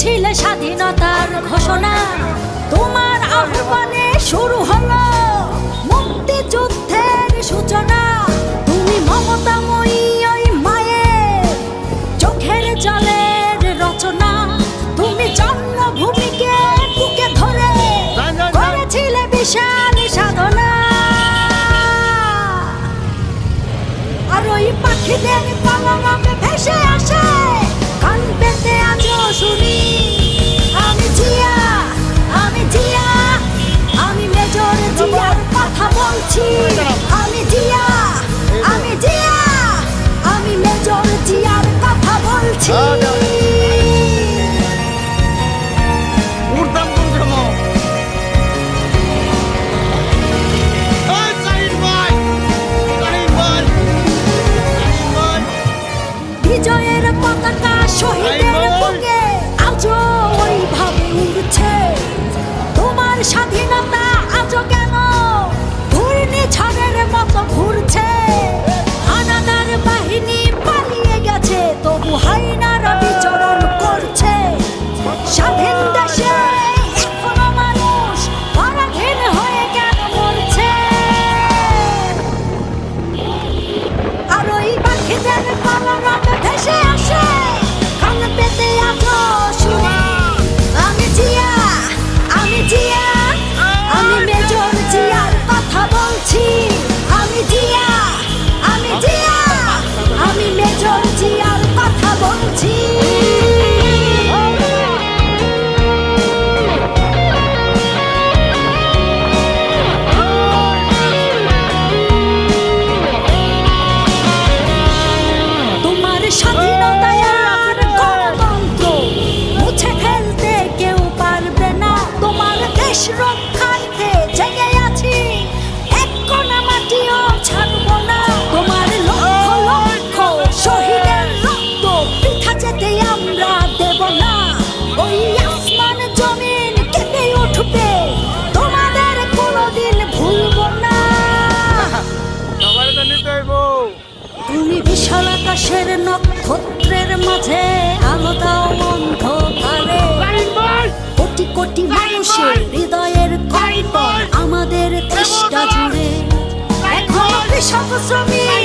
দিয়েছিলে স্বাধীনতার ঘোষণা। তোমার আহ্বানে শুরু হলো মুক্তিযুদ্ধের সূচনা। তুমি মমতাময়ী ওই সাধনা। আর ওই পাখিদের নির্মল আকাশের নক্ষত্রের মাঝে আলাদা অন্ধকারে। কোটি কোটি মানুষের হৃদয়ের কম্পন আমাদের চেষ্টা জুড়ে। এখনও কৃষক শ্রমিক